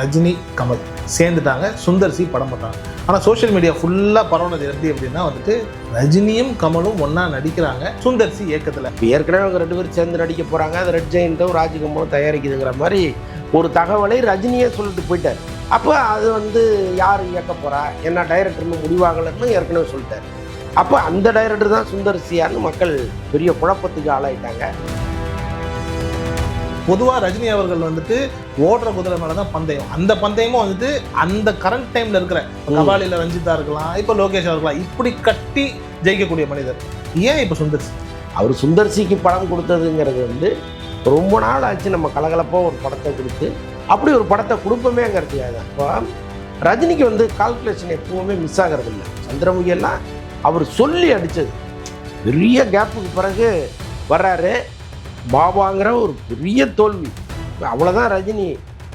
ரஜினி கமல் சேர்ந்துட்டாங்க. சுந்தர் சி படம் பண்ணுறாங்க ஆனால் சோஷியல் மீடியா ஃபுல்லாக பரவுனது எப்படி அப்படின்னா வந்துட்டு ரஜினியும் கமலும் ஒன்றா நடிக்கிறாங்க. சுந்தர் சி இயக்கத்தில். இப்போ ஏற்கனவே அவங்க ரெண்டு பேரும் சேர்ந்து நடிக்க போகிறாங்க அது ரெட் ஜெயின்ட்டும் ராஜகமலும் தயாரிக்குதுங்கிற மாதிரி ஒரு தகவலை ரஜினியே சொல்லிட்டு போயிட்டார். அப்போ அது வந்து யார் இயக்க போகிறா என்ன டைரக்டர்னு முடிவாகலன்னு ஏற்கனவே சொல்லிட்டார். அப்போ அந்த டைரக்டர் தான் சுந்தர் சியான்னு மக்கள் பெரிய குழப்பத்துக்கு ஆளாயிட்டாங்க. பொதுவாக ரஜினி அவர்கள் வந்துட்டு ஓடுற குதிரை மேலே தான் பந்தயம். அந்த பந்தயமும் வந்துட்டு அந்த கரண்ட் டைமில் இருக்கிற கபாலியில் ரஞ்சிதா இருக்கலாம் இப்போ லோகேஷ் இருக்கலாம் இப்படி கட்டி ஜெயிக்கக்கூடிய மனிதர். ஏன் இப்போ சுந்தர் சி? அவர் சுந்தர்சிக்கு படம் கொடுத்ததுங்கிறது வந்து ரொம்ப நாள் ஆச்சு நம்ம கலகலப்பாக ஒரு படத்தை கொடுத்து. அப்படி ஒரு படத்தை கொடுப்போமேங்கிறதுக்காக இப்போ ரஜினிக்கு வந்து கால்குலேஷன் எப்பவுமே மிஸ் ஆகிறது இல்லை சந்திரமுகி எல்லாம் அவர் சொல்லி அடித்தது பெரிய கேப்புக்கு பிறகு வர்றாரு. பாபாங்கிற ஒரு பெரிய தோல்வி. அவ்வளோதான் ரஜினி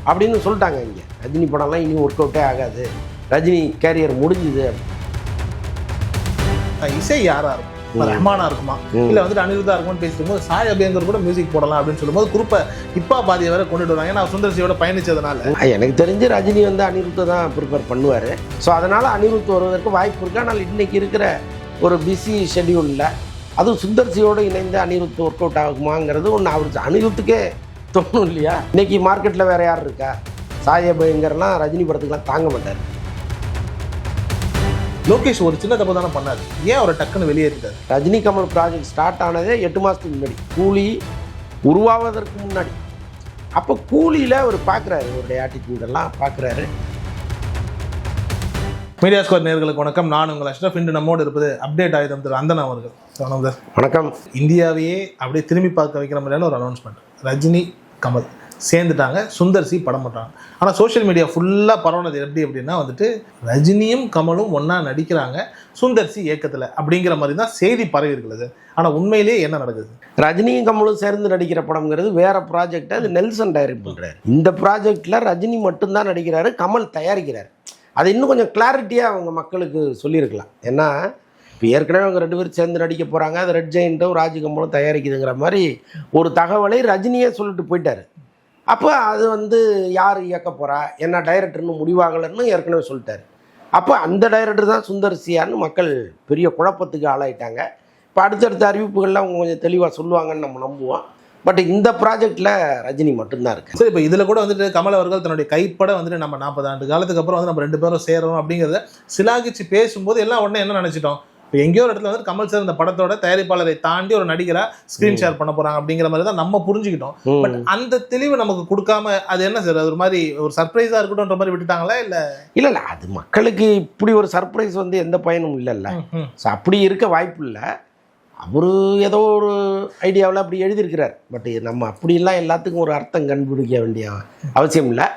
அப்படின்னு சொல்லிட்டாங்க இங்கே. ரஜினி படம்லாம் இனி ஒர்க் அவுட்டே ஆகாது. ரஜினி கேரியர் முடிஞ்சுது. இசை யாரா இருக்கும். ரஹ்மானா இருக்குமா. இல்ல வந்துட்டு அனிருத்தா இருக்கும்னு பேசிட்டு போது சாய் அபியங்கர் கூட மியூசிக் போடலாம் அப்படின்னு சொல்லும்போது குரூப்பை இப்பா பாதியை வேற கொண்டுட்டு வராங்க. ஏன்னா சுந்தர் சியோட பயணிச்சதுனால. எனக்கு தெரிஞ்சு ரஜினி வந்து அனிருத்தை தான் ப்ரிப்பேர் பண்ணுவார். ஸோ அதனால் அனிருத் வருவதற்கு வாய்ப்பு இருக்குது ஆனால் இன்னைக்கு இருக்கிற ஒரு பிஸி ஷெட்யூலில் அதுவும் சுந்தர்சியோடு இணைந்து அனிருத் ஒர்க் அவுட் ஆகுமாங்கிறது ஒன்று அவருக்கு அனிருத்துக்கே தோணும் இல்லையா? இன்னைக்கு மார்க்கெட்டில் வேறு யார் இருக்கா? சாய பயங்கர்லாம் ரஜினி படத்துக்குலாம் தாங்க மாட்டார். லோகேஷ் ஒரு சின்ன தப்பு தானே பண்ணாரு. ஏன் அவரை டக்குன்னு வெளியேறிட்டாரு? ரஜினி கமல் ப்ராஜெக்ட் ஸ்டார்ட் ஆனதே எட்டு மாதத்துக்கு முன்னாடி. கூலி உருவாவதற்கு முன்னாடி. அப்போ கூலியில் அவர் பார்க்குறாரு அவருடைய எல்லாம் பார்க்குறாரு மீடியா ஸ்கோர் நேர்களுக்கு வணக்கம். நான் உங்கள் அஷ்ரஃப் இன்று நம்மோடு இருப்பது அப்டேட் ஆயுதம் திரு அந்தன் அவர்கள். சார். வணக்கம். இந்தியாவையே அப்படியே திரும்பி பார்க்க வைக்கிற மாதிரியான ஒரு அனௌன்ஸ்மெண்ட் ரஜினி கமல் சேர்ந்துட்டாங்க. சுந்தர் சி படம் பண்ணுறாங்க ஆனால் சோஷியல் மீடியா ஃபுல்லாக பரவுனது எப்படி அப்படின்னா வந்துட்டு ரஜினியும் கமலும் ஒன்றா நடிக்கிறாங்க. சுந்தர் சி இயக்கத்தில் அப்படிங்கிற மாதிரி தான் செய்தி பரவி இருக்குது ஆனால் உண்மையிலேயே என்ன நடக்குது? ரஜினியும் கமலும் சேர்ந்து நடிக்கிற படம்ங்கிறது வேற ப்ராஜெக்ட் அது நெல்சன் டைரக்ட் பண்ணுறாரு இந்த ப்ராஜெக்டில் ரஜினி மட்டும்தான் நடிக்கிறாரு கமல் தயாரிக்கிறார். அதை இன்னும் கொஞ்சம் கிளாரிட்டியாக அவங்க மக்களுக்கு சொல்லியிருக்கலாம். ஏன்னா இப்போ ஏற்கனவே அவங்க ரெண்டு பேரும் சேர்ந்து நடிக்க போகிறாங்க அது ரெட் ஜெயின்ட்டும் ராஜ்கமலும் தயாரிக்குதுங்கிற மாதிரி ஒரு தகவலை ரஜினியே சொல்லிட்டு போயிட்டார். அப்போ அது வந்து யார் இயக்க போகிறா என்ன டைரக்டர்னு முடிவாகலைன்னு ஏற்கனவே சொல்லிட்டார். அப்போ அந்த டைரக்டர் தான் சுந்தர் சியான்னு மக்கள் பெரிய குழப்பத்துக்கு ஆளாயிட்டாங்க. இப்போ அடுத்தடுத்த அறிவிப்புகள்லாம் அவங்க கொஞ்சம் தெளிவாக சொல்லுவாங்கன்னு நம்ம நம்புவோம். பட் இந்த ப்ராஜெக்டில் ரஜினி மட்டும்தான் இருக்கு சரி இப்போ இதில் கூட வந்துட்டு கமல் அவர்கள் தன்னுடைய கைப்பட வந்துட்டு நம்ம நாற்பது ஆண்டு காலத்துக்கு அப்புறம் வந்து நம்ம ரெண்டு பேரும் சேரணும் அப்படிங்கிறத சிலாகிச்சு பேசும்போது எல்லாம் உடனே என்ன நினச்சிட்டோம்? இப்போ எங்கேயோ ஒரு இடத்துல வந்து கமல் சார் இந்த படத்தோட தயாரிப்பாளரை தாண்டி ஒரு நடிகரா ஸ்க்ரீன் ஷேர் பண்ண போறாங்க அப்படிங்கிற மாதிரி தான் நம்ம புரிஞ்சுக்கிட்டோம். பட் அந்த தெளிவு நமக்கு கொடுக்காம அது என்ன சார்? அது ஒரு மாதிரி ஒரு சர்ப்ரைஸா இருக்கட்டும்ன்ற மாதிரி விட்டுட்டாங்களா இல்ல? இல்லை இல்லை. அது மக்களுக்கு இப்படி ஒரு சர்ப்ரைஸ் வந்து எந்த பயனும் இல்லைல்ல. ஸோ அப்படி இருக்க வாய்ப்பு இல்லை. அவர் ஏதோ ஒரு ஐடியாவில் அப்படி எழுதியிருக்கிறார். பட் நம்ம அப்படிலாம் எல்லாத்துக்கும் ஒரு அர்த்தம் கண்டுபிடிக்க வேண்டிய அவசியம் இல்லை.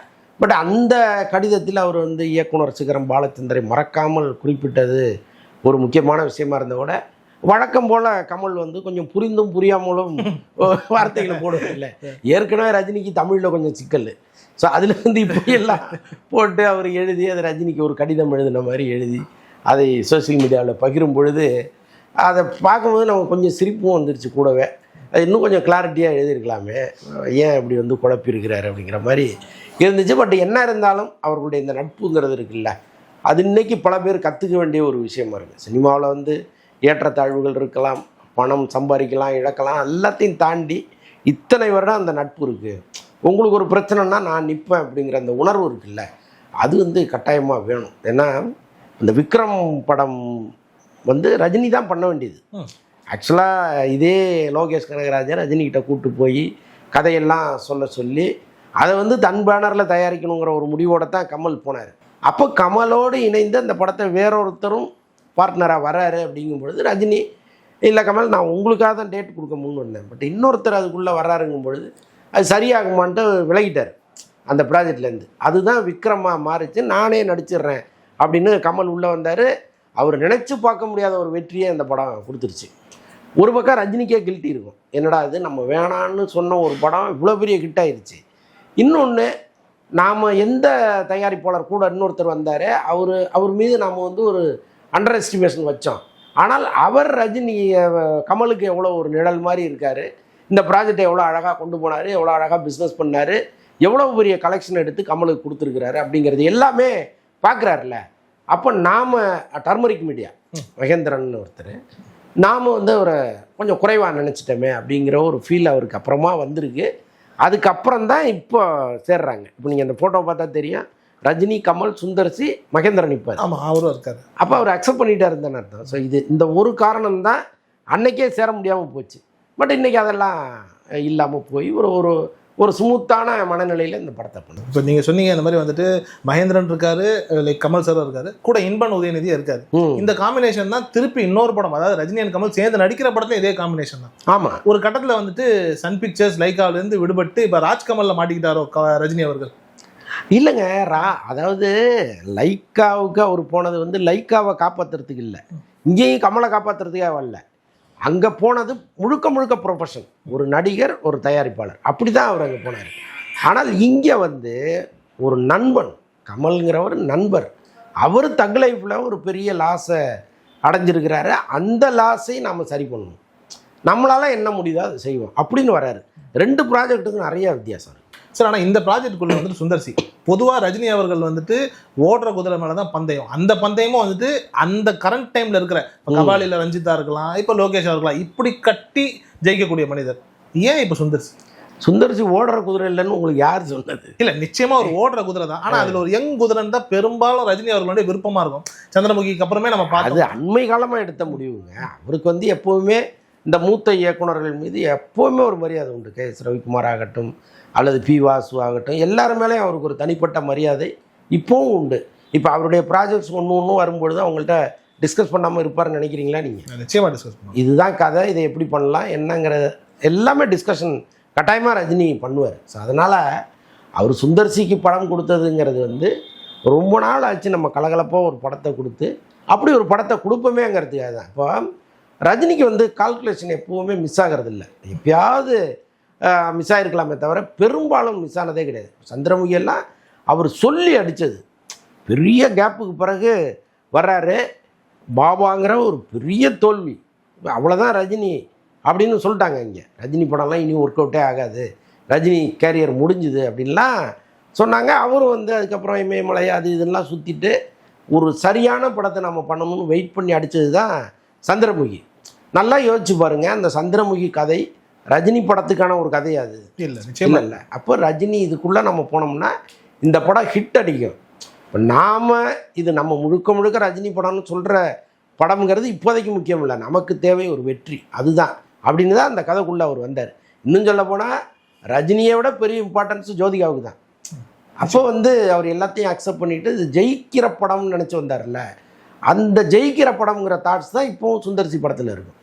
பட் அந்த கடிதத்தில் அவர் வந்து இயக்குனர் சிகரம் பாலச்சந்தரை மறக்காமல் குறிப்பிட்டது ஒரு முக்கியமான விஷயமா இருந்த கூட வழக்கம் போல் கமல் வந்து கொஞ்சம் புரிந்தும் புரியாமலும் வார்த்தைகளை போடுவதில்லை ஏற்கனவே ரஜினிக்கு தமிழில் கொஞ்சம் சிக்கல். ஸோ அதில் வந்து இப்படி எல்லாம் போட்டு அவர் எழுதி அது ரஜினிக்கு ஒரு கடிதம் எழுதின மாதிரி எழுதி அதை சோஷியல் மீடியாவில் பகிரும் பொழுது அதை பார்க்கும்போது நமக்கு கொஞ்சம் சிரிப்பும் வந்துருச்சு கூடவே. அது இன்னும் கொஞ்சம் கிளாரிட்டியாக எழுதியிருக்கலாமே. ஏன் இப்படி வந்து குழப்பியிருக்கிறாரு அப்படிங்கிற மாதிரி இருந்துச்சு. பட் என்ன இருந்தாலும் அவர்களுடைய இந்த நட்புங்கிறது இருக்குல்ல அது இன்னைக்கு பல பேர் கற்றுக்க வேண்டிய ஒரு விஷயமா இருக்குது சினிமாவில் வந்து ஏற்றத்தாழ்வுகள் இருக்கலாம் பணம் சம்பாதிக்கலாம் இழக்கலாம் எல்லாத்தையும் தாண்டி இத்தனை வருடம் அந்த நட்பு இருக்குது உங்களுக்கு ஒரு பிரச்சனைனா நான் நிற்பேன் அப்படிங்கிற அந்த உணர்வு இருக்குல்ல அது வந்து கட்டாயமாக வேணும். ஏன்னா இந்த விக்ரம் படம் வந்து ரஜினி தான் பண்ண வேண்டியது. ஆக்சுவலாக இதே லோகேஷ் கனகராஜன் ரஜினிகிட்ட கூட்டு போய் கதையெல்லாம் சொல்ல சொல்லி அதை வந்து தன் பேனரில் தயாரிக்கணுங்கிற ஒரு முடிவோட தான் கமல் போனார். அப்போ கமலோடு இணைந்து அந்த படத்தை வேறொருத்தரும் பார்ட்னராக வராரு அப்படிங்கும் பொழுது ரஜினி இல்லை கமல் நான் உங்களுக்காக தான் டேட் கொடுக்க முன் வந்தேன். பட் இன்னொருத்தர் அதுக்குள்ளே வர்றாருங்கும் பொழுது அது சரியாகுமான்ட்டு விலகிட்டார் அந்த ப்ராஜெக்ட்லேருந்து அதுதான் விக்ரமா மாறிச்சு நானே நடிச்சிடுறேன் அப்படின்னு கமல் உள்ளே வந்தார். அவர் நினச்சி பார்க்க முடியாத ஒரு வெற்றியை அந்த படம் கொடுத்துருச்சு. ஒரு பக்கம் ரஜினிக்கே கில்ட்டி இருக்கும். என்னடா இது நம்ம வேணான்னு சொன்ன ஒரு படம் இவ்வளோ பெரிய ஹிட் இன்னொன்று நாம் எந்த தயாரிப்பாளர் கூட இன்னொருத்தர் வந்தார் அவர் அவர் மீது நாம் வந்து ஒரு அண்டர் எஸ்டிமேஷன் வச்சோம். ஆனால் அவர் ரஜினி கமலுக்கு எவ்வளோ ஒரு நிழல் மாதிரி இருக்கார் இந்த ப்ராஜெக்டை எவ்வளோ அழகாக கொண்டு போனார் எவ்வளோ அழகாக பிஸ்னஸ் பண்ணார் எவ்வளோ பெரிய கலெக்ஷன் எடுத்து கமலுக்கு கொடுத்துருக்குறாரு அப்படிங்கிறது எல்லாமே பார்க்குறாருல அப்போ நாம் டர்மரிக் மீடியா மகேந்திரன் ஒருத்தர் நாம் வந்து அவரை கொஞ்சம் குறைவாக நினச்சிட்டோமே அப்படிங்கிற ஒரு ஃபீல் அவருக்கு அப்புறமா வந்திருக்கு. அதுக்கப்புறம் தான் இப்போ சேர்றாங்க. இப்போ நீங்கள் அந்த ஃபோட்டோ பார்த்தா தெரியும். ரஜினி கமல் சுந்தர்சி மகேந்திரன் இப்போ. ஆமா அவரும் இருக்காரு. அப்போ அவர் அக்செப்ட் பண்ணிட்டாரு தானே அர்த்தம். ஸோ இது இந்த ஒரு காரணம் தான் அன்னைக்கே சேர முடியாமல் போச்சு. பட் இன்னைக்கு அதெல்லாம் இல்லாமல் போய் ஒரு ஒரு ஒரு ஸ்மூத்தான மனநிலையில் இந்த படத்தை பண்ணுது. இப்போ நீங்க சொன்னீங்க இந்த மாதிரி வந்துட்டு மகேந்திரன் இருக்காரு லைக் கமல் சார் இருக்காரு கூட இன்பன் உதயநிதி இருக்காரு. இந்த காம்பினேஷன் தான் திருப்பி இன்னொரு படம் அதாவது ரஜினி and கமல் சேர்ந்து நடிக்கிற படத்துல இதே காம்பினேஷன் தான். ஆமாம் ஒரு கட்டத்துல வந்துட்டு சன் பிக்சர்ஸ் லைக்கால இருந்து விடுபட்டு இப்ப ராஜ்கமல்ல மாட்டிக்கிட்டாரோ ரஜினி அவர்கள்? இல்லைங்க ரா அதாவது லைக்காவுக்கு அவர் போனது வந்து லைக்காவை காப்பாற்றுறதுக்கு இல்லை. இங்கேயும் கமலை காப்பாற்றுறதுக்காக வரல. அங்கே போனது முழுக்க முழுக்க ப்ரொஃபஷன் ஒரு நடிகர் ஒரு தயாரிப்பாளர். அப்படி தான் அவர் அங்கே போனார். ஆனால் இங்கே வந்து ஒரு நண்பன் கமல்ங்கிறவர் நண்பர். அவர் தக் லைஃப்பில் ஒரு பெரிய லாஸை அடைஞ்சிருக்கிறாரு. அந்த லாஸை நாம் சரி பண்ணணும். நம்மளால் என்ன முடியுதோ அதை செய்வோம். அப்படின்னு வராரு. ரெண்டு ப்ராஜெக்ட்டுக்கும் நிறைய வித்தியாசம் சார் ஆனா இந்த ப்ராஜெக்ட்குள்ள வந்துட்டு சுந்தர்சி பொதுவா ரஜினி அவர்கள் வந்துட்டு ஓடுற குதிரை மேலதான் பந்தயம். அந்த பந்தயமும் வந்துட்டு அந்த கரண்ட் டைம்ல இருக்கிற கபாலில ரஞ்சிதா இருக்கலாம் இப்ப லோகேஷா இருக்கலாம் இப்படி கட்டி ஜெயிக்கக்கூடிய மனிதர். ஏன் இப்ப சுந்தர்சி? சுந்தர்சி ஓடுற குதிரை இல்லைன்னு உங்களுக்கு யார் சொன்னது? இல்ல நிச்சயமா ஒரு ஓடுற குதிரை தான். ஆனா அதுல ஒரு யங் குதிரைன்னு தான் பெரும்பாலும் ரஜினி அவர்களுடைய விருப்பமா இருக்கும். சந்திரமுகிக்கு அப்புறமே நம்ம அது பார்த்தோம் அண்மை காலமாக எடுத்த முடிவுங்க. அவருக்கு வந்து எப்போவுமே இந்த மூத்த இயக்குனர்கள் மீது எப்போவுமே ஒரு மரியாதை உண்டு. கே எஸ் ரவிக்குமார் ஆகட்டும் அல்லது பி வாசு ஆகட்டும் எல்லார் மேலேயும் அவருக்கு ஒரு தனிப்பட்ட மரியாதை இப்போவும் உண்டு. இப்போ அவருடைய ப்ராஜெக்ட்ஸ் ஒன்று ஒன்றும் வரும்பொழுது அவங்கள்ட்ட டிஸ்கஸ் பண்ணாமல் இருப்பாருன்னு நினைக்கிறீங்களா நீங்கள் நிச்சயமா டிஸ்கஸ் பண்ணுவோம். இதுதான் கதை இதை எப்படி பண்ணலாம் என்னங்கிறத எல்லாமே டிஸ்கஷன் கட்டாயமாக ரஜினி பண்ணுவார். ஸோ அதனால் அவர் சுந்தர்சிக்கு படம் கொடுத்ததுங்கிறது வந்து ரொம்ப நாள் ஆச்சு நம்ம கலகலப்பாக ஒரு படத்தை கொடுத்து. அப்படி ஒரு படத்தை கொடுப்போமேங்கிறதுக்காக தான் இப்போ ரஜினிக்கு வந்து கால்குலேஷன் எப்பவுமே மிஸ் ஆகிறது இல்லை எப்பயாவது மிஸ் ஆகிருக்கலாமே தவிர பெரும்பாலும் மிஸ் ஆனதே கிடையாது. சந்திரமுகி எல்லாம் அவர் சொல்லி அடித்தது பெரிய கேப்புக்கு பிறகு வர்றாரு. பாபாங்கிற ஒரு பெரிய தோல்வி. அவ்வளோதான் ரஜினி அப்படின்னு சொல்லிட்டாங்க இங்கே. ரஜினி படம்லாம் இனி ஒர்க் அவுட்டே ஆகாது. ரஜினி கேரியர் முடிஞ்சுது அப்படின்லாம் சொன்னாங்க. அவரும் வந்து அதுக்கப்புறம் இமயமலை அது இதெல்லாம் சுற்றிட்டு ஒரு சரியான படத்தை நம்ம பண்ணணும்னு வெயிட் பண்ணி அடித்தது தான் சந்திரமுகி. நல்லா யோசிச்சு பாருங்கள் அந்த சந்திரமுகி கதை ரஜினி படத்துக்கான ஒரு கதை அது? இல்ல நிச்சயமா. இல்லை அப்போ ரஜினி இதுக்குள்ளே நம்ம போனோம்னா இந்த படம் ஹிட் அடிக்கும். இப்போ நாம் இது நம்ம முழுக்க முழுக்க ரஜினி படம்னு சொல்கிற படம்ங்கிறது இப்போதைக்கு முக்கியம் இல்லை. நமக்கு தேவை ஒரு வெற்றி. அதுதான். அப்படின்னு தான் அந்த கதைக்குள்ளே அவர் வந்தார். இன்னும் சொல்ல போனால் ரஜினியை விட பெரிய இம்பார்ட்டன்ஸ் ஜோதிகாவுக்கு தான். அப்போ வந்து அவர் எல்லாத்தையும் அக்செப்ட் பண்ணிட்டு ஜெயிக்கிற படம்னு நினச்சி வந்தார்ல அந்த ஜெயிக்கிற படம்ங்கிற தாட்ஸ் தான் இப்போவும் சுந்தர்சி படத்தில் இருக்கும்.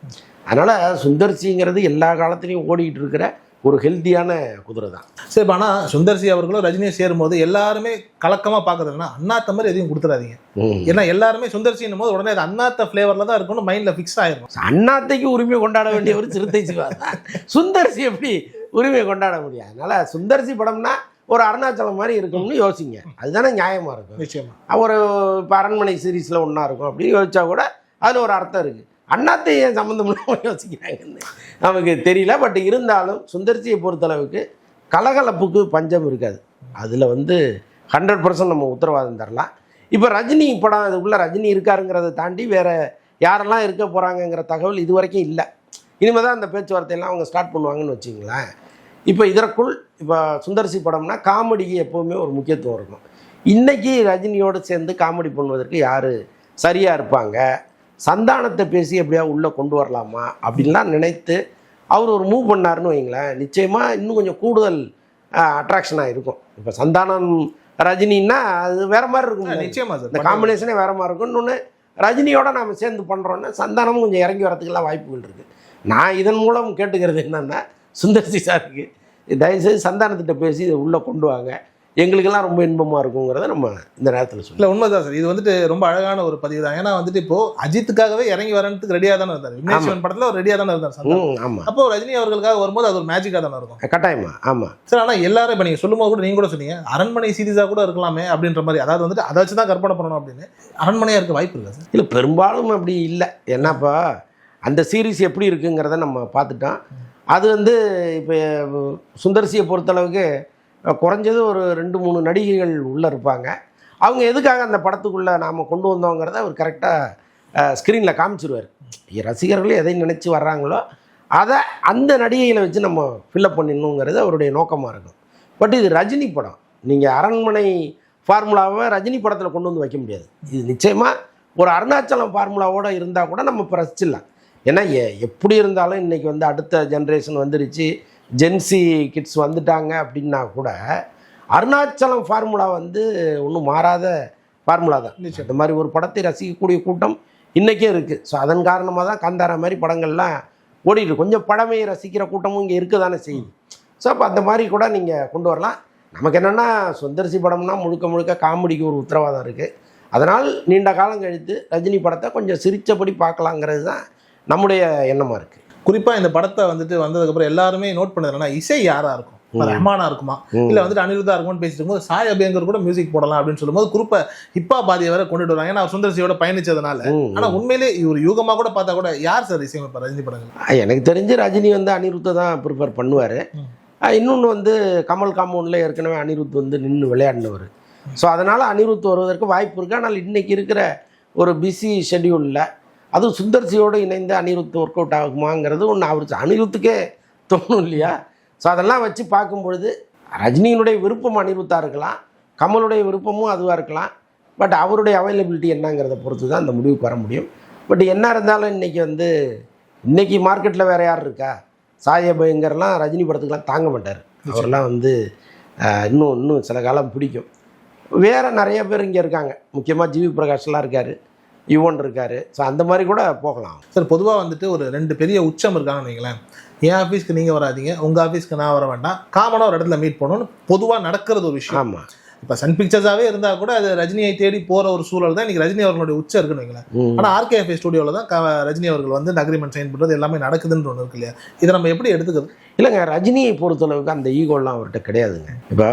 அதனால் சுந்தர்சிங்கிறது எல்லா காலத்துலேயும் ஓடிக்கிட்டு இருக்கிற ஒரு ஹெல்த்தியான குதிரை தான். சரி இப்ப ஆனா சுந்தர்சி அவர்களும் ரஜினியை சேரும்போது எல்லாருமே கலக்கமா பாக்குறதுன்னா அண்ணாத்த மாதிரி எதையும் கொடுத்துறாதீங்க. ஏன்னா எல்லாருமே சுந்தர்சின்னும் போது உடனே அது அண்ணாத்த ஃபிளேவர்ல தான் இருக்கும்னு மைண்ட்ல ஃபிக்ஸ் ஆயிரும். அண்ணாத்தைக்கு உரிமை கொண்டாட வேண்டிய ஒரு சிறுத்தை சிவா சுந்தர்சி எப்படி உரிமை கொண்டாட முடியாது அதனால சுந்தர்சி படம்னா ஒரு அருணாச்சலம் மாதிரி இருக்கும்னு யோசிங்க. அதுதானே நியாயமா இருக்கும். நிச்சயமா. ஒரு இப்போ அரண்மனை சீரீஸில் ஒன்றா இருக்கும் அப்படின்னு யோசிச்சா கூட அதில் ஒரு அர்த்தம் இருக்குது அண்ணாத்தை ஏன் சம்மந்தம் இல்லாமல் யோசிக்கிறாங்கன்னு நமக்கு தெரியல பட் இருந்தாலும் சுந்தர்சியை பொறுத்தளவுக்கு கலகலப்புக்கு பஞ்சம் இருக்காது. அதில் வந்து ஹண்ட்ரட் பர்சன்ட் நம்ம உத்தரவாதம் தரலாம். இப்போ ரஜினி படம் அதுக்குள்ளே ரஜினி இருக்காருங்கிறத தாண்டி வேறு யாரெல்லாம் இருக்க போகிறாங்கங்கிற தகவல் இது வரைக்கும் இல்லை. இனிமேல் தான் அந்த பேச்சுவார்த்தையெல்லாம் அவங்க ஸ்டார்ட் பண்ணுவாங்கன்னு வச்சுங்களேன் இப்போ இதற்குள் இப்போ சுந்தர்சி படம்னா காமெடிக்கு எப்போவுமே ஒரு முக்கியத்துவம் இருக்கும். இன்றைக்கி ரஜினியோடு சேர்ந்து காமெடி பண்ணுவதற்கு யார் சரியாக இருப்பாங்க? சந்தானத்தை பேசி எப்படியா உள்ளே கொண்டு வரலாமா அப்படின்லாம் நினைத்து அவர் ஒரு மூவ் பண்ணாருன்னு வைங்களேன். நிச்சயமாக இன்னும் கொஞ்சம் கூடுதல் அட்ராக்ஷனாக இருக்கும். இப்போ சந்தானம் ரஜினின்னா அது வேற மாதிரி இருக்கும். நிச்சயமா இந்த சார் காம்பினேஷனே வேற மாதிரி இருக்கும். இன்னொன்று ரஜினியோட நாம சேர்ந்து பண்ணுறோன்னா சந்தானமும் கொஞ்சம் இறங்கி வரதுக்கெல்லாம் வாய்ப்புகள் இருக்குது நான் இதன் மூலம் கேட்டுக்கிறது என்னன்னா சுந்தர்சி சாருக்கு தயவுசெய்து சந்தானத்திட்ட பேசி இதை உள்ளே கொண்டு வாங்க. எங்களுக்கெல்லாம் ரொம்ப இன்பமாக இருக்குங்கிறத நம்ம இந்த நேரத்தில் சொல்லலாம் இல்ல உண்மைதான் சார். இது வந்துட்டு ரொம்ப அழகான ஒரு பதிவு தான். ஏன்னா வந்துட்டு இப்போ அஜித்துக்காகவே இறங்கி வரதுக்கு ரெடியா தானே இருந்தார். விக்னேஸ்வரன் படத்துல ஒரு ரெடியா தானே இருந்தார். ம் ஆமாம் அப்போ ரஜினி அவர்களுக்காக வரும்போது அது ஒரு மேஜிக்கா தானே இருக்கும். கட்டாயமா ஆமாம் சார் ஆனா எல்லாரும் இப்ப நீங்க சொல்லும்போது கூட நீங்க கூட சொன்னீங்க அரண்மனை சீரிஸா கூட இருக்கலாமே அப்படின்ற மாதிரி. அதாவது வந்துட்டு அதை வச்சு தான் கற்பனை பண்ணணும் அப்படின்னு. அரண்மனையா இருக்க வாய்ப்பு இருக்கா சார்? இல்லை பெரும்பாலும் அப்படி இல்லை. என்னப்பா அந்த சீரிஸ் எப்படி இருக்குங்கிறத நம்ம பார்த்துட்டோம். அது வந்து இப்போ சுந்தர்சியை பொறுத்தளவுக்கு குறைஞ்சது ஒரு ரெண்டு மூணு நடிகைகள் உள்ளே இருப்பாங்க. அவங்க எதுக்காக அந்த படத்துக்குள்ளே நாம் கொண்டு வந்தோங்கிறத அவர் கரெக்டாக ஸ்க்ரீனில் காமிச்சிருவார். ரசிகர்கள் எதை நினச்சி வர்றாங்களோ அதை அந்த நடிகைகளை வச்சு நம்ம ஃபில்லப் பண்ணிடணுங்கிறது அவருடைய நோக்கமாக இருக்கும். பட் இது ரஜினி படம். நீங்கள் அரண்மனை ஃபார்முலாவை ரஜினி படத்தில் கொண்டு வந்து வைக்க முடியாது. இது நிச்சயமாக ஒரு அருணாச்சலம் ஃபார்முலாவோடு இருந்தால் கூட நம்ம இப்போ ரசிச்சிடலாம். ஏன்னா எ- எப்படி இருந்தாலும் இன்றைக்கி வந்து அடுத்த ஜென்ரேஷன் வந்துருச்சு. ஜென்சி கிட்ஸ் வந்துட்டாங்க அப்படின்னா கூட அருணாச்சலம் ஃபார்முலா வந்து ஒன்றும் மாறாத ஃபார்முலா தான். இந்த மாதிரி ஒரு படத்தை ரசிக்கக்கூடிய கூட்டம் இன்றைக்கும் இருக்குது ஸோ அதன் காரணமாக தான் காந்தாரா மாதிரி படங்கள்லாம் ஓடிட்டு. கொஞ்சம் படமே ரசிக்கிற கூட்டமும் இங்கே இருக்க தானே செய்யுது ஸோ அப்போ அந்த மாதிரி கூட நீங்கள் கொண்டு வரலாம். நமக்கு என்னென்னா சுந்தர்சி படம்னா முழுக்க முழுக்க காமெடிக்கு ஒரு உத்தரவாதம் இருக்குது அதனால் நீண்ட காலம் கழித்து ரஜினி படத்தை கொஞ்சம் சிரித்தபடி பார்க்கலாங்கிறது தான் நம்முடைய எண்ணமாக இருக்குது குறிப்பா இந்த படத்தை வந்துட்டு வந்ததுக்கு அப்புறம் எல்லாருமே நோட் பண்ணது என்னன்னா இசை யாரா இருக்கும். ரஹ்மானா இருக்குமா? இல்ல வந்துட்டு அனிருத்தா இருக்கும்னு பேசிட்டு இருக்கும்போது சாய் அபியங்கர் கூட மியூசிக் போடலாம் அப்படின்னு சொல்லும்போது குறிப்பா ஹிப்பா பாதியை வேற கொண்டுட்டு வராங்க. ஏன்னா சுந்தர்சியோட பயணிச்சதுனால. ஆனா உண்மையிலே இவர் யூகமா கூட பார்த்தா கூட யார் சார் இசையமைப்பார் ரஜினி படங்கள்? எனக்கு தெரிஞ்சு ரஜினி வந்து அனிருத்தை தான் ப்ரிஃபர் பண்ணுவார். இன்னொன்று வந்து கமல் காம்பவுண்டில் ஏற்கனவே அனிருத் வந்து நின்று விளையாடினவர். ஸோ அதனால் அனிருத் வருவதற்கு வாய்ப்பு இருக்குது ஆனால் இன்றைக்கி இருக்கிற ஒரு பிஸி ஷெட்யூலில் அதுவும் சுந்தர்சியோடு இணைந்து அனிருத் ஒர்க் அவுட் ஆகுமாங்கிறது ஒன்று அவர் அனிருத்துக்கே தோணும் இல்லையா? ஸோ அதெல்லாம் வச்சு பார்க்கும்பொழுது ரஜினியினுடைய விருப்பம் அனிருத்தாக இருக்கலாம் கமலுடைய விருப்பமும் அதுவாக இருக்கலாம் பட் அவருடைய அவைலபிலிட்டி என்னங்கிறத பொறுத்து தான் அந்த முடிவுக்கு வர முடியும். பட் என்ன இருந்தாலும் இன்றைக்கி வந்து இன்றைக்கி மார்க்கெட்டில் வேறு யார் இருக்கா? சாயபயங்கர்லாம் ரஜினி படத்துக்குலாம் தாங்க மாட்டார். அவரெல்லாம் வந்து இன்னும் இன்னும் சில காலம் பிடிக்கும். வேறு நிறைய பேர் இங்கே இருக்காங்க. முக்கியமாக ஜிவி பிரகாஷ்லாம் இருக்கார். யுவன் இருக்கார். ஸோ அந்த மாதிரி கூட போகலாம். சார் பொதுவா வந்துட்டு ஒரு ரெண்டு பெரிய உச்சம் இருக்காங்கன்னு வைங்களேன். என் ஆஃபீஸ்க்கு நீங்க வராதீங்க உங்க ஆஃபீஸ்க்கு நான் வர வேண்டாம். காமனா ஒரு இடத்துல மீட் பண்ணணும்னு பொதுவா நடக்கிறது ஒரு விஷயம். ஆமாம் இப்ப சன் பிக்சர்ஸாவே இருந்தா கூட அது ரஜினியை தேடி போற ஒரு சூழல் தான் இன்னைக்கு ரஜினி அவர்களுடைய உச்சம் இருக்குன்னு வைங்களேன். ம். ஆனா ஆர்கேஎஃப்ஏ ஸ்டுடியோல தான் ரஜினி அவர்கள் வந்து அக்ரிமெண்ட் சைன் பண்றது எல்லாமே நடக்குதுன்னு ஒன்று இருக்கு இல்லையா? இதை நம்ம எப்படி எடுத்துக்கிறது? இல்லைங்க ரஜினியை பொறுத்தளவுக்கு அந்த ஈகோலாம் அவர்கிட்ட கிடையாதுங்க. இப்போ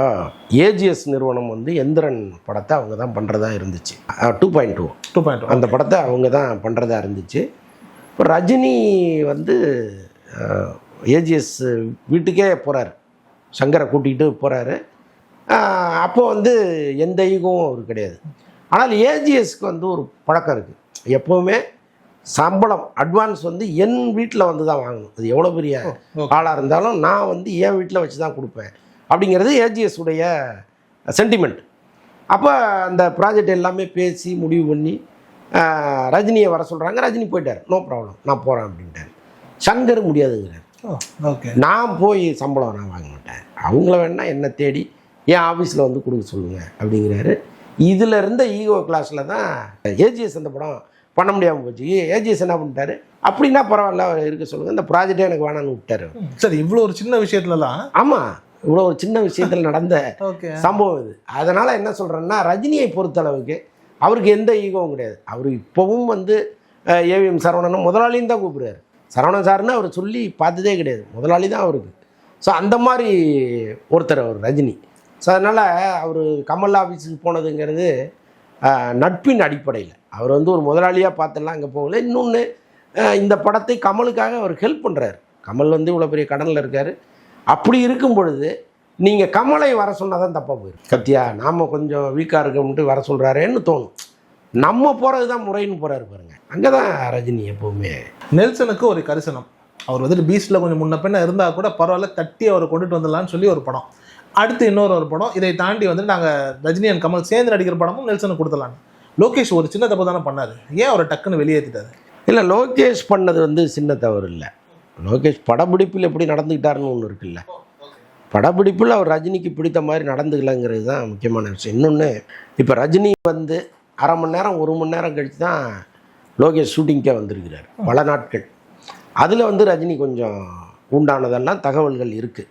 ஏஜிஎஸ் நிறுவனம் வந்து எந்திரன் படத்தை அவங்க தான் பண்ணுறதா இருந்துச்சு. Two point two two point அந்த படத்தை அவங்க தான் பண்ணுறதா இருந்துச்சு. இப்போ ரஜினி வந்து ஏஜிஎஸ் வீட்டுக்கே போகிறாரு சங்கரை கூட்டிகிட்டு போகிறாரு அப்போ வந்து எந்த ஈகவும் அவருக்கு கிடையாது. ஆனால் ஏஜிஎஸ்க்கு வந்து ஒரு பழக்கம் இருக்குது எப்போவுமே சம்பளம் அட்வான்ஸ் வந்து என் வீட்டில் வந்து தான் வாங்கணும். அது எவ்வளோ பெரிய ஆளாக இருந்தாலும் நான் வந்து என் வீட்டில் வச்சு தான் கொடுப்பேன். அப்படிங்கிறது ஏஜிஎஸ் உடைய சென்டிமெண்ட் அப்போ அந்த ப்ராஜெக்ட் எல்லாமே பேசி முடிவு பண்ணி ரஜினியை வர சொல்கிறாங்க ரஜினி போயிட்டார். நோ ப்ராப்ளம் நான் போகிறேன் அப்படின்ட்டார். சங்கர் முடியாதுங்கிறார். ஓகே நான் போய் சம்பளம் நான் வாங்க மாட்டேன். அவங்கள வேணால் என்னை தேடி என் ஆஃபீஸில் வந்து கொடுக்க சொல்லுங்கள் அப்படிங்கிறாரு. இதில் இருந்த ஈகோ கிளாஸில் தான் ஏஜிஎஸ் அந்த படம் பண்ண முடியாமல் போச்சு. ஏஜிஎஸ் என்ன பண்ணிட்டாரு? அப்படின்னா பரவாயில்ல அவர் இருக்க சொல்லுங்கள் இந்த ப்ராஜெக்டே எனக்கு வேணான்னு விட்டாரு சார் இவ்வளோ ஒரு சின்ன விஷயத்துலலாம்? ஆமாம் இவ்வளோ ஒரு சின்ன விஷயத்தில் நடந்த சம்பவம் இது. அதனால் என்ன சொல்கிறேன்னா ரஜினியை பொறுத்தளவுக்கு அவருக்கு எந்த ஈகோவும் கிடையாது. அவர் இப்போவும் வந்து ஏவிஎம் சரவணனும் முதலாளின்னு தான் கூப்பிடுறாரு. சரவணன் சார்னு அவர் சொல்லி பார்த்ததே கிடையாது. முதலாளி தான் அவருக்கு. ஸோ அந்த மாதிரி ஒருத்தர் அவர் ரஜினி. ஸோ அதனால் அவர் கமல் ஆஃபீஸுக்கு போனதுங்கிறது நட்பின் அடிப்படையில். அவர் வந்து ஒரு முதலாளியாக பார்த்துலாம் அங்கே போகல. இன்னொன்று இந்த படத்தை கமலுக்காக அவர் ஹெல்ப் பண்ணுறாரு கமல் வந்து இவ்வளோ பெரிய கடனில் இருக்கார். அப்படி இருக்கும் பொழுது நீங்கள் கமலை வர சொன்னால் தான் தப்பாக போயிடும் கத்தியா நாம் கொஞ்சம் வீக்காக இருக்கோம்ட்டு வர சொல்கிறாரேன்னு தோணும். நம்ம போகிறது தான் முறைன்னு போகிறாரு பாருங்க. அங்கே தான் ரஜினி எப்போவுமே. நெல்சனுக்கு ஒரு கரிசனம். அவர் வந்துட்டு பீச்சில் கொஞ்சம் முன்ன பின்ன இருந்தால் கூட பரவாயில்ல தட்டி அவரை கொண்டுட்டு வந்துடலான்னு சொல்லி ஒரு படம். அடுத்து இன்னொரு ஒரு படம். இதை தாண்டி வந்து நாங்கள் ரஜினி அண்ட் கமல் சேர்ந்து நடிக்கிற படமும் நெல்சனுக்கு கொடுத்துடலாம் லோகேஷ் ஒரு சின்ன தப்பு தானே பண்ணாரு. ஏன் அவரை டக்குன்னு வெளியேற்றிட்டாரு இல்லை லோகேஷ் பண்ணது வந்து சின்ன தவறு இல்லை. லோகேஷ் படப்பிடிப்பில் எப்படி நடந்துக்கிட்டாருன்னு ஒன்று இருக்குல்ல. படப்பிடிப்பில் அவர் ரஜினிக்கு பிடித்த மாதிரி நடந்துக்கலங்கிறது தான் முக்கியமான விஷயம். இன்னொன்று இப்போ ரஜினி வந்து அரை மணி நேரம் ஒரு மணி நேரம் கழித்து தான் லோகேஷ் ஷூட்டிங்க்கே வந்திருக்கிறார். பல நாட்கள். அதில் வந்து ரஜினி கொஞ்சம் உண்டானதெல்லாம் தகவல்கள் இருக்குது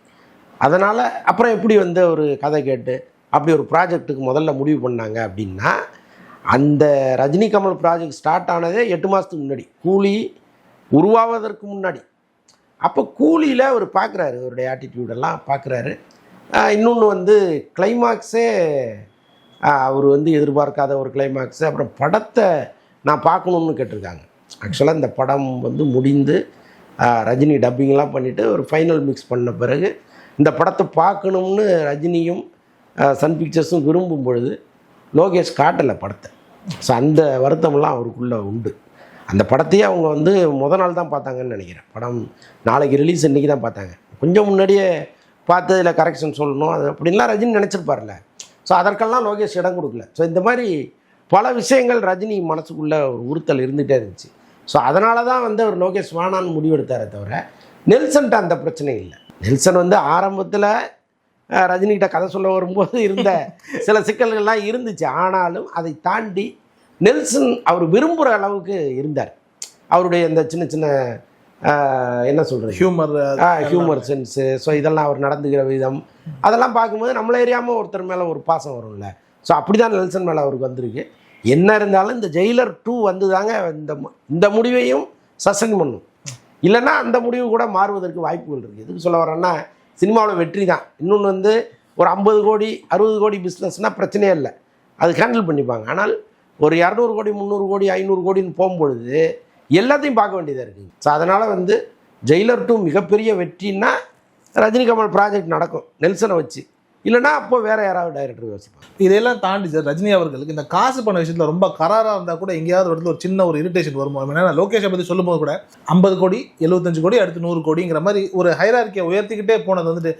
அதனால் அப்புறம் எப்படி வந்து ஒரு கதை கேட்டு அப்படி ஒரு ப்ராஜெக்ட்டுக்கு முதல்ல முடிவு பண்ணாங்க அப்படின்னா அந்த ரஜினி கமல் ப்ராஜெக்ட் ஸ்டார்ட் ஆனதே எட்டு மாதத்துக்கு முன்னாடி. கூலி உருவாவதற்கு முன்னாடி. அப்போ கூலியில் அவர் பார்க்குறாரு அவருடைய ஆட்டிடியூடெல்லாம் பார்க்குறாரு இன்னொன்று வந்து கிளைமாக்ஸே அவர் வந்து எதிர்பார்க்காத ஒரு கிளைமாக்ஸு அப்புறம் படத்தை நான் பார்க்கணுன்னு கேட்டிருக்காங்க. ஆக்சுவலாக இந்த படம் வந்து முடிந்து ரஜினி டப்பிங்லாம் பண்ணிவிட்டு ஒரு ஃபைனல் மிக்ஸ் பண்ண பிறகு இந்த படத்தை பார்க்கணும்னு ரஜினியும் சன் பிக்சர்ஸும் விரும்பும் பொழுது லோகேஷ் காட்டலை படத்தை. ஸோ அந்த வருத்தம்லாம் அவருக்குள்ளே உண்டு. அந்த படத்தையே அவங்க வந்து முத நாள் தான் பார்த்தாங்கன்னு நினைக்கிறேன். படம் நாளைக்கு ரிலீஸ் இன்றைக்கி தான் பார்த்தாங்க. கொஞ்சம் முன்னாடியே பார்த்து இதில் கரெக்ஷன் சொல்லணும் அது அப்படின்லாம் ரஜினி நினச்சிருப்பார்ல ஸோ அதற்கெல்லாம் லோகேஷ் இடம் கொடுக்கல. ஸோ இந்த மாதிரி பல விஷயங்கள் ரஜினி மனசுக்குள்ளே ஒரு உறுத்தல் இருந்துகிட்டே இருந்துச்சு. ஸோ அதனால தான் வந்து அவர் லோகேஷ் வேணான்னு முடிவெடுத்தாரே தவிர நெல்சன்ட்ட அந்த பிரச்சனை இல்லை. நெல்சன் வந்து ஆரம்பத்தில் ரஜினிகிட்ட கதை சொல்ல வரும்போது இருந்த சில சிக்கல்கள்லாம் இருந்துச்சு. ஆனாலும் அதை தாண்டி நெல்சன் அவர் விரும்புகிற அளவுக்கு இருந்தார். அவருடைய இந்த சின்ன சின்ன என்ன சொல்கிறது ஹியூமர் ஹியூமர் சென்ஸு ஸோ இதெல்லாம் அவர் நடந்துக்கிற விதம். அதெல்லாம் பார்க்கும்போது நம்மள எரியாமல் ஒருத்தர் மேலே ஒரு பாசம் வரும்ல. ஸோ அப்படி தான் நெல்சன் மேலே அவருக்கு வந்திருக்கு. என்ன இருந்தாலும் இந்த ஜெயிலர் டூ வந்து தாங்க இந்த இந்த முடிவையும் சஸ்பெண்ட் பண்ணும். இல்லைன்னா அந்த முடிவு கூட மாறுவதற்கு வாய்ப்புகள் இருக்குது எதுக்கு சொல்ல வரேன்னா சினிமாவில் வெற்றி தான் இன்னொன்று வந்து ஒரு ஐம்பது கோடி அறுபது கோடி பிஸ்னஸ்னால் பிரச்சனையே இல்லை. அது ஹேண்டில் பண்ணிப்பாங்க. ஆனால் ஒரு இரநூறு கோடி முந்நூறு கோடி ஐநூறு கோடின்னு போகும்பொழுது எல்லாத்தையும் பார்க்க வேண்டியதாக இருக்குது ஸோ அதனால் வந்து ஜெயிலர் டூ மிகப்பெரிய வெற்றின்னா ரஜினி கமல் ப்ராஜெக்ட் நடக்கும். நெல்சனை வச்சு. இல்லைன்னா அப்போ வேற யாராவது டைரக்டர் யோசிப்பாங்க. இதையெல்லாம் தாண்டி சார் ரஜினி அவர்களுக்கு இந்த காசு பண்ண விஷயத்துல ரொம்ப கராரா இருந்தா கூட எங்கேயாவது ஒரு இடத்துல ஒரு சின்ன ஒரு இரிட்டேஷன் வருமா. ஏன்னா லோகேஷை பத்தி சொல்லும்போது கூட ஐம்பது கோடி எழுபத்தஞ்சு கோடி அடுத்து நூறு கோடிங்கிற மாதிரி ஒரு ஹைரார்க்கியை உயர்த்திக்கிட்டே போனது வந்துட்டு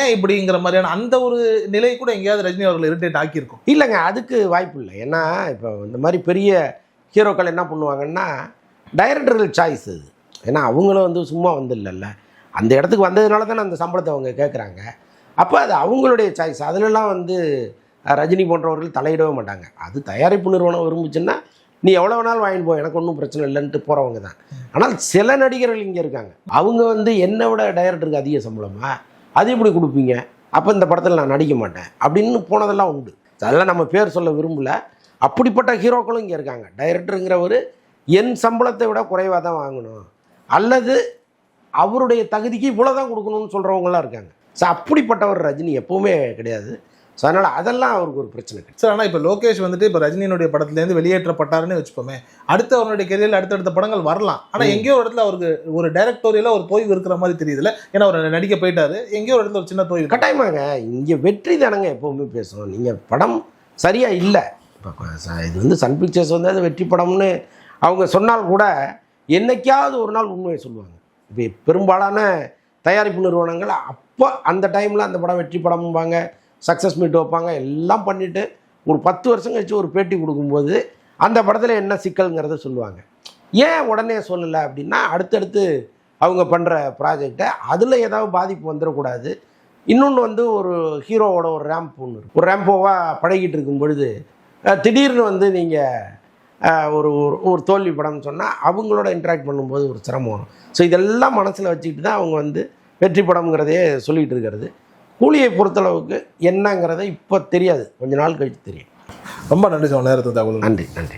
ஏன் இப்படிங்கிற மாதிரியான அந்த ஒரு நிலை கூட எங்கேயாவது ரஜினி அவர்கள் இரிட்டேட் ஆக்கியிருக்கும். இல்லைங்க அதுக்கு வாய்ப்பு இல்லை. ஏன்னா இப்போ இந்த மாதிரி பெரிய ஹீரோக்கள் என்ன பண்ணுவாங்கன்னா டைரக்டர்கள் சாய்ஸ் அது. ஏன்னா அவங்களும் வந்து சும்மா வந்து இல்லைல்ல. அந்த இடத்துக்கு வந்ததுனால தானே அந்த சம்பளத்தை அவங்க கேட்குறாங்க அப்போ அது அவங்களுடைய சாய்ஸ் அதிலெல்லாம் வந்து ரஜினி போன்றவர்கள் தலையிடவே மாட்டாங்க. அது தயாரிப்பு நிறுவனம் விரும்புச்சுன்னா நீ எவ்வளோ வேணாலும் வாங்கிட்டு போ எனக்கு ஒன்றும் பிரச்சனை இல்லைன்ட்டு போகிறவங்க தான். ஆனால் சில நடிகர்கள் இங்கே இருக்காங்க. அவங்க வந்து என்னை விட டைரக்டருக்கு அதிக சம்பளமா? அது எப்படி கொடுப்பீங்க? அப்போ இந்த படத்தில் நான் நடிக்க மாட்டேன். அப்படின்னு போனதெல்லாம் உண்டு. அதெல்லாம் நம்ம பேர் சொல்ல விரும்பல. அப்படிப்பட்ட ஹீரோக்களும் இங்கே இருக்காங்க. டைரக்டருங்கிறவர் என் சம்பளத்தை விட குறைவாக தான் வாங்கணும். அல்லது அவருடைய தகுதிக்கு இவ்வளோ தான் கொடுக்கணும்னு சொல்கிறவங்களாம் இருக்காங்க. ஸோ அப்படிப்பட்டவர் ரஜினி எப்பவுமே கிடையாது. ஸோ அதனால் அதெல்லாம் அவருக்கு ஒரு பிரச்சனை கிடையாது. சார் ஆனால் இப்போ லோகேஷ் வந்துட்டு இப்போ ரஜினியினுடைய படத்துலேருந்து வெளியேற்றப்பட்டாருன்னு வச்சுப்போமே அடுத்து அவருடைய கெரியரில் அடுத்தடுத்த படங்கள் வரலாம். ஆனால் எங்கேயோ ஒரு இடத்துல அவருக்கு ஒரு டைரக்டோரியலாக ஒரு தொய்வு இருக்கிற மாதிரி தெரியுதுல்ல. ஏன்னா அவர் நடிக்க போயிட்டாரு. எங்கேயோ ஒரு இடத்துல ஒரு சின்ன தொய்வு. கட்டாயமாங்க இங்கே வெற்றி தானங்க எப்போவுமே பேசுவோம் நீங்கள் படம் சரியாக இல்லை. இப்போ இது வந்து சன் பிக்சர்ஸ் வந்து அது வெற்றி படம்னு அவங்க சொன்னால் கூட என்னைக்காவது ஒரு நாள் உண்மையை சொல்லுவாங்க. இப்போ பெரும்பாலான தயாரிப்பு நிறுவனங்கள் அப்போ அந்த டைமில் அந்த படம் வெற்றி படம்பாங்க சக்ஸஸ் மீட் வைப்பாங்க எல்லாம் பண்ணிவிட்டு ஒரு பத்து வருஷம் கழிச்சு ஒரு பேட்டி கொடுக்கும்போது அந்த படத்தில் என்ன சிக்கல்ங்கிறத சொல்லுவாங்க. ஏன் உடனே சொல்லலை அப்படின்னா அடுத்தடுத்து அவங்க பண்ணுற ப்ராஜெக்டை அதில் ஏதாவது பாதிப்பு வந்துடக்கூடாது. இன்னொன்று வந்து ஒரு ஹீரோவோட ஒரு ரேம்ப் ஒன்று ஒரு ரேம்போவாக பழகிட்டு இருக்கும் பொழுது திடீர்னு வந்து நீங்கள் ஒரு ஒரு- ஒரு தோல்வி படம்னு சொன்னால் அவங்களோட இன்ட்ராக்ட் பண்ணும்போது ஒரு சிரமம் வரும். ஸோ இதெல்லாம் மனசில் வச்சுக்கிட்டு தான் அவங்க வந்து வெற்றி படம்ங்கிறதையே சொல்லிகிட்டு இருக்கிறது. கூலியை பொறுத்தளவுக்கு என்னங்கிறத இப்போ தெரியாது. கொஞ்ச நாள் கழிச்சு தெரியும். ரொம்ப நன்றி சார். நேரத்தை தகவல் நன்றி நன்றி.